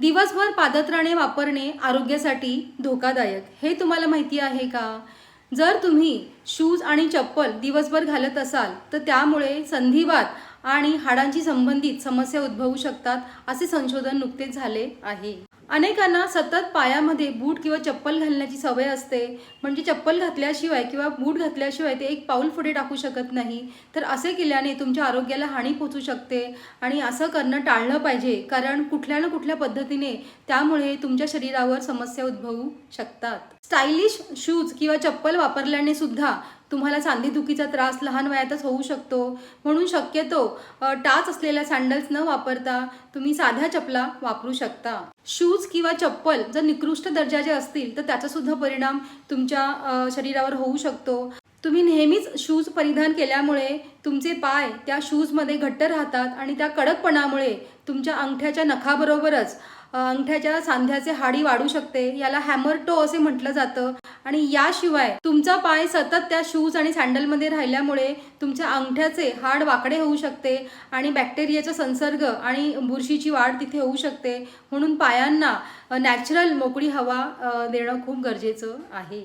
दिवसभर पादत्राणे वापरणे आरोग्यासाठी धोकादायक. हे तुम्हाला माहिती आहे का? जर तुम्ही शूज आणि चप्पल दिवसभर घालत असाल तर त्यामुळे संधिवात आणि हाडांची संबंधित समस्या उद्भवू शकतात असे संशोधन नुकतेच झाले आहे. अनेकांना सतत पायामध्ये बूट किंवा चप्पल घालण्याची सवय असते. म्हणजे चप्पल घातल्याशिवाय किंवा बूट घातल्याशिवाय ते एक पाऊल पुढे टाकू शकत नाही. तर असे केल्याने तुमच्या आरोग्याला हानी पोचू शकते आणि असं करणं टाळलं पाहिजे. कारण कुठल्या ना कुठल्या पद्धतीने त्यामुळे तुमच्या शरीरावर समस्या उद्भवू शकतात. स्टायलिश शूज किंवा चप्पल वापरल्याने सुद्धा तुम्हाला सांधेदुखीचा त्रास लहान वयातच होऊ शकतो. म्हणून शक्यतो टाच असलेल्या सँडल्स न वापरता तुम्ही साध्या चपला वापरू शकता. शूज किंवा चप्पल जर निकृष्ट दर्जाचे असतील तर त्याचा सुद्धा परिणाम तुमच्या शरीरावर होऊ शकतो. तुम्ही नेहमीच शूज परिधान केल्यामुळे तुमचे पाय त्या शूजमध्ये घट्ट राहतात आणि त्या कडकपणामुळे तुमच्या अंगठ्याच्या नखाबरोबरच अंगठ्याच्या सांध्याचे हाडी वाढू शकते. याला हॅमर टो असे म्हटलं जातं. आणि याशिवाय तुमचा पाय सतत त्या शूज आणि सँडलमध्ये राहिल्यामुळे तुमच्या अंगठ्याचे हाड वाकडे होऊ शकते आणि बॅक्टेरियाचा संसर्ग आणि बुरशीची वाढ तिथे होऊ शकते. म्हणून पायांना नॅचरल मोकळी हवा देणं खूप गरजेचं आहे.